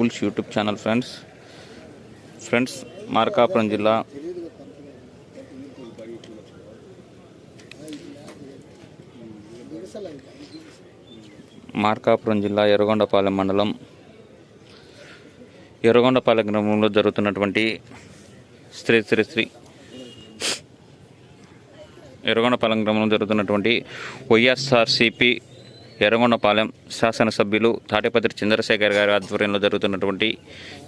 Bulls YouTube channel friends. Friends Markapuram జిల్లా. మార్కాపురం జిల్లా ఎర్రగొండపాలెం మండలం. ఎర్రగొండపాలెం గ్రామంలో జరుగుతున్నటువంటి స్త్రీ స్త్రీ స్త్రీ ఎర్రగొండపాలెం గ్రామంలో జరుగుతున్నటువంటి వైఎస్ఆర్సిపి ఎర్రగొండపాలెం శాసనసభ్యులు తాటిపత్రి చంద్రశేఖర్ గారి ఆధ్వర్యంలో జరుగుతున్నటువంటి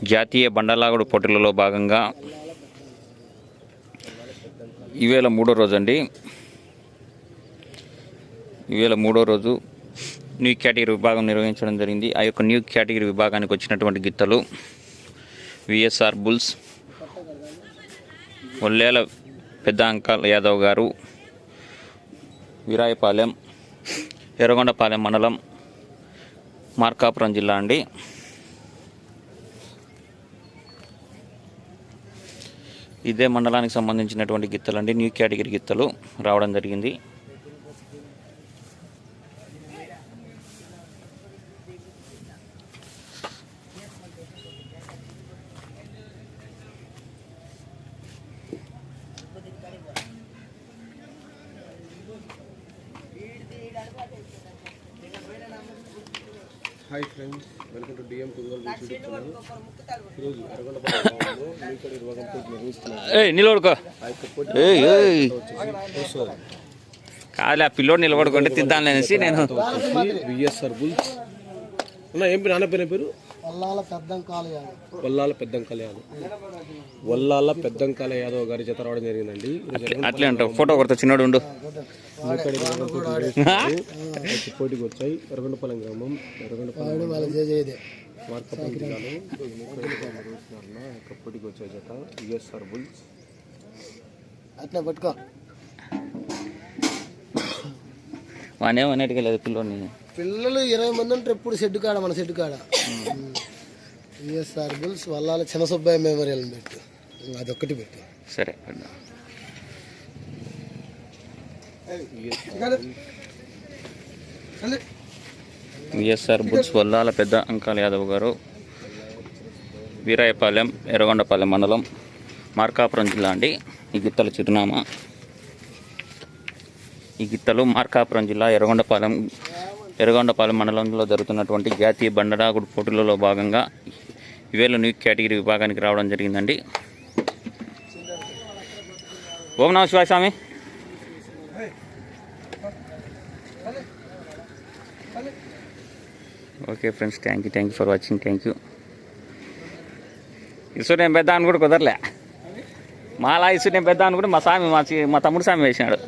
జాతీయ బండలాగుడు పోటీలలో భాగంగా ఈవేళ మూడో రోజు అండి ఈవేళ మూడో రోజు న్యూ కేటగిరీ విభాగం నిర్వహించడం జరిగింది. ఆ యొక్క న్యూ కేటగిరీ విభాగానికి వచ్చినటువంటి గిత్తలు విఎస్ఆర్ బుల్స్ ఒల్లేల పెద్ద అంకల్ యాదవ్ గారు వీరాయపాలెం ఎర్రగొండపాలెం మండలం మార్కాపురం జిల్లా అండి. ఇదే మండలానికి సంబంధించినటువంటి గిత్తలు అండి న్యూ కేటగిరీ గిత్తలు రావడం జరిగింది. Hi friends welcome to DM Kungal YouTube channel. ఈరోజు ఎర్రగొండపాలెంలో మీకడి విభాగం పోటీ నిర్వహిస్తున్నారు. ఏ నిలబడుకో. ఆ యొక్క పోటీ ఏయ్ ఏయ్. వచ్చేసి కాదు ఆ పిల్లోడు నిలబడుకుంటే తిద్దాం అనేసి నేను. VSR bulls. అన్న ఏం పేరు? నాన్న పేరు పేరు? వల్లాల పెద్దం యాదవ్. వల్లాల పెద్దంకల యాదవ్. వల్లాల పెద్దంకల యాదవ్ గారి జత రావడం జరిగిందండి. అట్లే అంటావు ఫోటో కొడతా చిన్నోడు ఉండు. పోటీకి వచ్చాయి. ఎర్రగొండపాలెం గ్రామం ఎర్రగొండపాలెం యొక్క పోటీకి వచ్చే జత? విఎస్ఆర్ బుల్స్ అట్లా పట్టుకో. వానేం అనేటికి లేదు పిల్లోని పిల్లలు ఇరవై మంది ఉంటారు ఎప్పుడు షెడ్ కాడ మన షెడ్ కాడ. విఎస్ఆర్ బుల్స్ వల్లాల చిన్న సుబ్బయ్య మెమోరియల్ పెట్టు. అదొక్కటి పెట్టు. సరే. విఎస్ఆర్ బుల్స్ వల్లాల పెద్ద అంకాల్ యాదవ్ గారు వీరాయపాలెం ఎర్రగొండపాలెం మండలం మార్కాపురం జిల్లా అండి. ఈ గిత్తల చిరునామా. ఈ గిత్తలు మార్కాపురం జిల్లా ఎర్రగొండపాలెం ఎర్రగొండపాలెం మండలంలో జరుగుతున్నటువంటి జాతీయ బండరాగుడు పోటీలలో భాగంగా ఇవేళ న్యూ కేటగిరీ విభాగానికి రావడం జరిగిందండి. ఓం నమ శివాయ స్వామి. Okay friends thank you thank you for watching thank you ఇసు నేను పెద్ద అని కూడా కుదరలే. మాలా ఇసు నేను పెద్ద అని కూడా మా స్వామి మా మా తమ్ముడు స్వామి వేసినాడు.